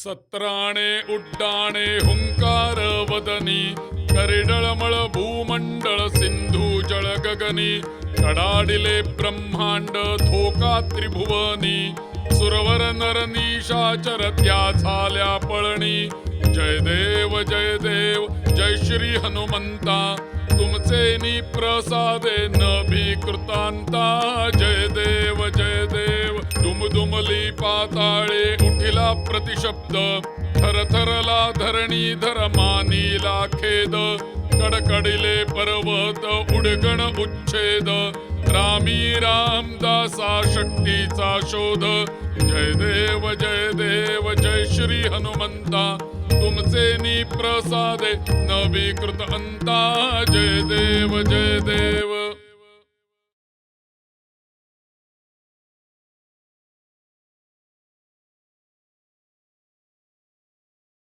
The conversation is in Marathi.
सत्राणे उड्डाणे हुंकार वदनी करिडळमळ भूमंडळ सिंधू जळ गगनी कडाडिले ब्रह्मांड धोका त्रिभुवनी सुरवर नर निशाचर त्या झाल्या पळणी. जय देव जय देव जय श्री हनुमंता तुमचे नि प्रसादे न भीकृतांता जय देव जय देव दुमदुमली पाताळे प्रतिशब्द थरथरला धरणी धर मानीला खेद कडकडीले पर्वत उडगण उच्छेद रामी रामदासा शक्तीचा शोध. जय देव जय देव जय श्री हनुमंता तुमचे नि प्रसादे नवीकृत अंता. जय देव जय देव